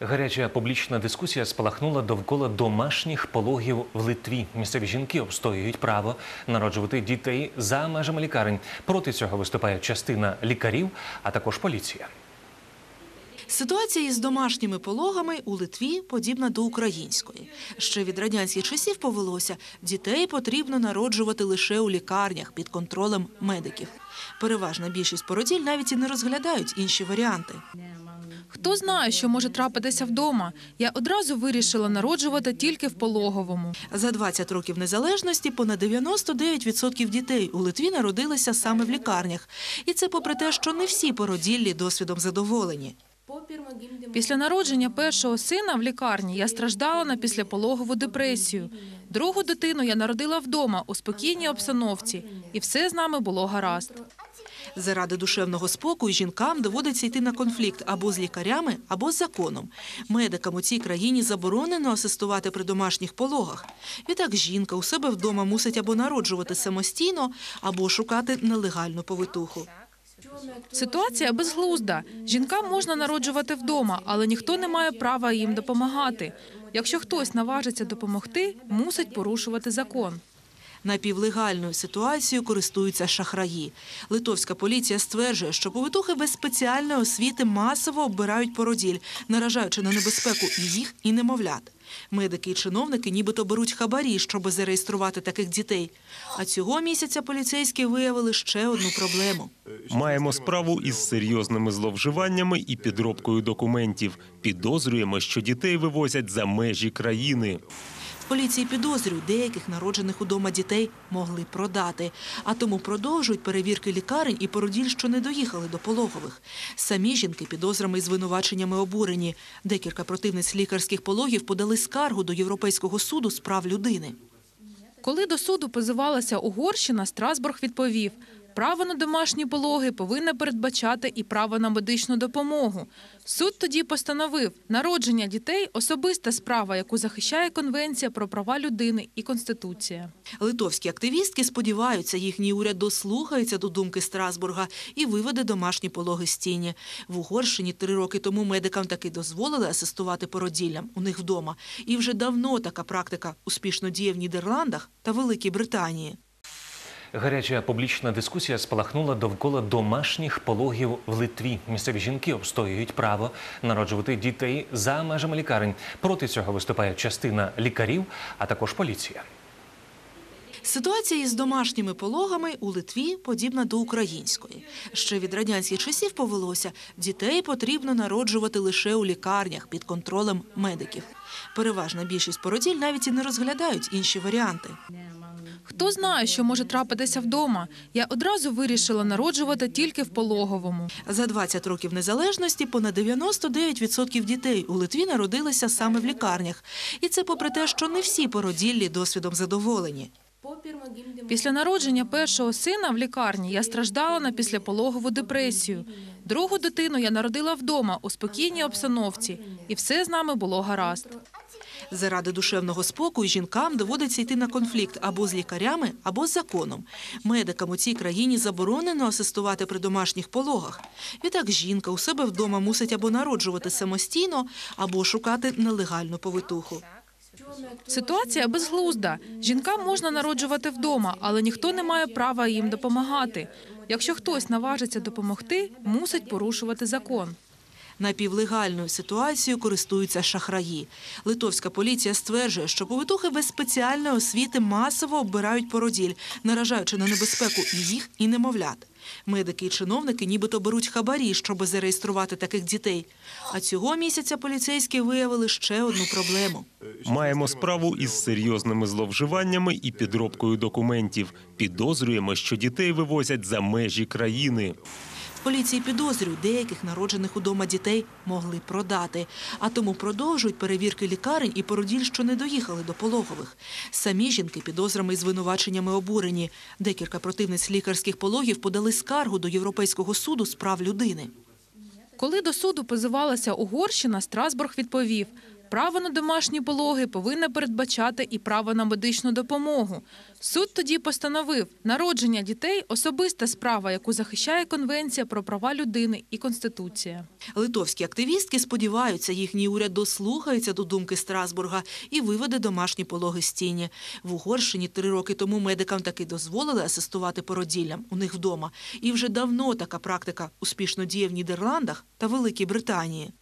Гаряча публічна дискусія спалахнула довкола домашніх пологів в Литві. Місцеві жінки обстоюють право народжувати дітей за межами лікарень. Проти цього виступає частина лікарів, а також поліція. Ситуація із домашніми пологами у Литві подібна до української. Ще від радянських часів повелося, дітей потрібно народжувати лише у лікарнях під контролем медиків. Переважна більшість породіль навіть і не розглядають інші варіанти. Хто знає, що може трапитися вдома? Я одразу вирішила народжувати тільки в пологовому. За 20 років незалежності понад 99% дітей у Литві народилися саме в лікарнях. І це попри те, що не всі породіллі досвідом задоволені. Після народження першого сина в лікарні я страждала на післяпологову депресію. Другу дитину я народила вдома у спокійній обстановці, і все з нами було гаразд. Заради душевного спокою жінкам доводиться йти на конфлікт або з лікарями, або з законом. Медикам у цій країні заборонено асистувати при домашніх пологах. Відтак жінка у себе вдома мусить або народжувати самостійно, або шукати нелегальну повитуху. Ситуація безглузда. Жінкам можна народжувати вдома, але ніхто не має права їм допомагати. Якщо хтось наважиться допомогти, мусить порушувати закон. Напівлегальною ситуацією користуються шахраї. Литовська поліція стверджує, що повитухи без спеціальної освіти масово оббирають породіль, наражаючи на небезпеку і їх, і немовлят. Медики і чиновники нібито беруть хабарі, щоб зареєструвати таких дітей. А цього місяця поліцейські виявили ще одну проблему. Маємо справу із серйозними зловживаннями і підробкою документів. Підозрюємо, що дітей вивозять за межі країни. Поліції підозрюють, деяких народжених удома дітей могли продати, а тому продовжують перевірки лікарень і породіль, що не доїхали до пологових. Самі жінки підозрами і звинуваченнями обурені. Декілька противниць лікарських пологів подали скаргу до Європейського суду з прав людини. Коли до суду позивалася Угорщина, Страсбург відповів: право на домашні пологи повинне передбачати і право на медичну допомогу. Суд тоді постановив, народження дітей особиста справа, яку захищає Конвенція про права людини і Конституція. Литовські активістки сподіваються, їхній уряд дослухається до думки Страсбурга і виведе домашні пологи з тіні. В Угорщині три роки тому медикам таки дозволили асистувати породіллям у них вдома. І вже давно така практика успішно діє в Нідерландах та Великій Британії. Гаряча публічна дискусія спалахнула довкола домашніх пологів в Литві. Місцеві жінки обстоюють право народжувати дітей за межами лікарень. Проти цього виступає частина лікарів, а також поліція. Ситуація із домашніми пологами у Литві подібна до української. Ще від радянських часів повелося, дітей потрібно народжувати лише у лікарнях під контролем медиків. Переважна більшість породіль навіть і не розглядають інші варіанти. Хто знає, що може трапитися вдома? Я одразу вирішила народжувати тільки в пологовому. За 20 років незалежності понад 99% дітей у Литві народилися саме в лікарнях. І це попри те, що не всі породіллі досвідом задоволені. Після народження першого сина в лікарні я страждала на післяпологову депресію. Другу дитину я народила вдома у спокійній обстановці, і все з нами було гаразд. Заради душевного спокою жінкам доводиться йти на конфлікт або з лікарями, або з законом. Медикам у цій країні заборонено асистувати при домашніх пологах. Відтак жінка у себе вдома мусить або народжувати самостійно, або шукати нелегальну повитуху. Ситуація безглузда. Жінкам можна народжувати вдома, але ніхто не має права їм допомагати. Якщо хтось наважиться допомогти, мусить порушувати закон. Напівлегальною ситуацією користуються шахраї. Литовська поліція стверджує, що повитухи без спеціальної освіти масово оббирають породіль, наражаючи на небезпеку і їх, і немовлят. Медики і чиновники нібито беруть хабарі, щоб зареєструвати таких дітей. А цього місяця поліцейські виявили ще одну проблему. Маємо справу із серйозними зловживаннями і підробкою документів. Підозрюємо, що дітей вивозять за межі країни. Поліції підозрюють, деяких народжених удома дітей могли продати, а тому продовжують перевірки лікарень і породіль, що не доїхали до пологових. Самі жінки підозрами і звинуваченнями обурені. Декілька противниць лікарських пологів подали скаргу до Європейського суду з прав людини. Коли до суду позивалася Угорщина, Страсбург відповів: Право на домашні пологи повинне передбачати і право на медичну допомогу. Суд тоді постановив, народження дітей – особиста справа, яку захищає Конвенція про права людини і Конституція. Литовські активістки сподіваються, їхній уряд дослухається до думки Страсбурга і виведе домашні пологи з тіні. В Угорщині три роки тому медикам таки дозволили асистувати породіллям у них вдома. І вже давно така практика успішно діє в Нідерландах та Великій Британії.